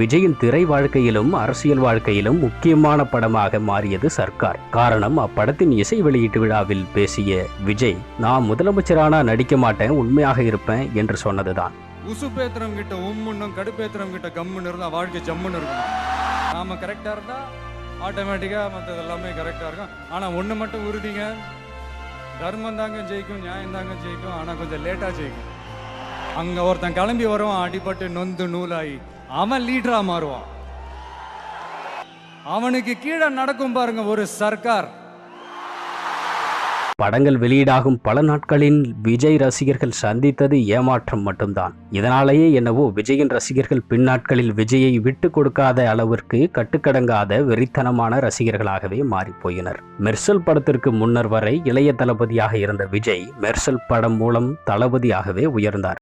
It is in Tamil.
விஜயின் திரை வாழ்க்கையிலும் அரசியல் வாழ்க்கையிலும் முக்கியமான படமாக மாறியது சர்க்கார். காரணம் அப்படத்தின் இசை வெளியீட்டு விழாவில் பேசிய விஜய் நான் முதலமைச்சரானா நடிக்க மாட்டேன் உண்மையாக இருப்பேன் என்று சொன்னதுதான். உசுப்பேத்துறவங்க கிட்ட உம்முன்னும் கடுப்பேத்துறவங்க கிட்ட கம்முன்னு இருந்தா வாழ்க்கை ஜம்முன்னு இருக்கும். நாம கரெக்டா இருந்தா ஆட்டோமேட்டிக்கா மற்றது எல்லாமே கரெக்டா இருக்கும். ஆனா ஒண்ணு மட்டும் உறுதிங்க. தர்மம் தாங்க ஜெயிக்கும் நியாயம் தாங்க ஜெயிக்கும் ஆனா கொஞ்சம் லேட்டா ஜெயிக்கும். அங்க ஒருத்தன் கிளம்பி வரும் அடிபட்டு நொந்து நூலாகி. அவன் லீடரா மாறுவான். அவனுக்கு கீழே நடக்கும் பாருங்க ஒரு சர்க்கார். படங்கள் வெளியீடாகும் பல நாட்களில் விஜய் ரசிகர்கள் சந்தித்தது ஏமாற்றம் மட்டும்தான். இதனாலேயே என்னவோ விஜயின் ரசிகர்கள் பின்னாட்களில் விஜயை விட்டு கொடுக்காத அளவிற்கு கட்டுக்கடங்காத வெறித்தனமான ரசிகர்களாகவே மாறிப்போயினர். மெர்சல் படத்திற்கு முன்னர் வரை இளைய தளபதியாக இருந்த விஜய் மெர்சல் படம் மூலம் தளபதியாகவே உயர்ந்தார்.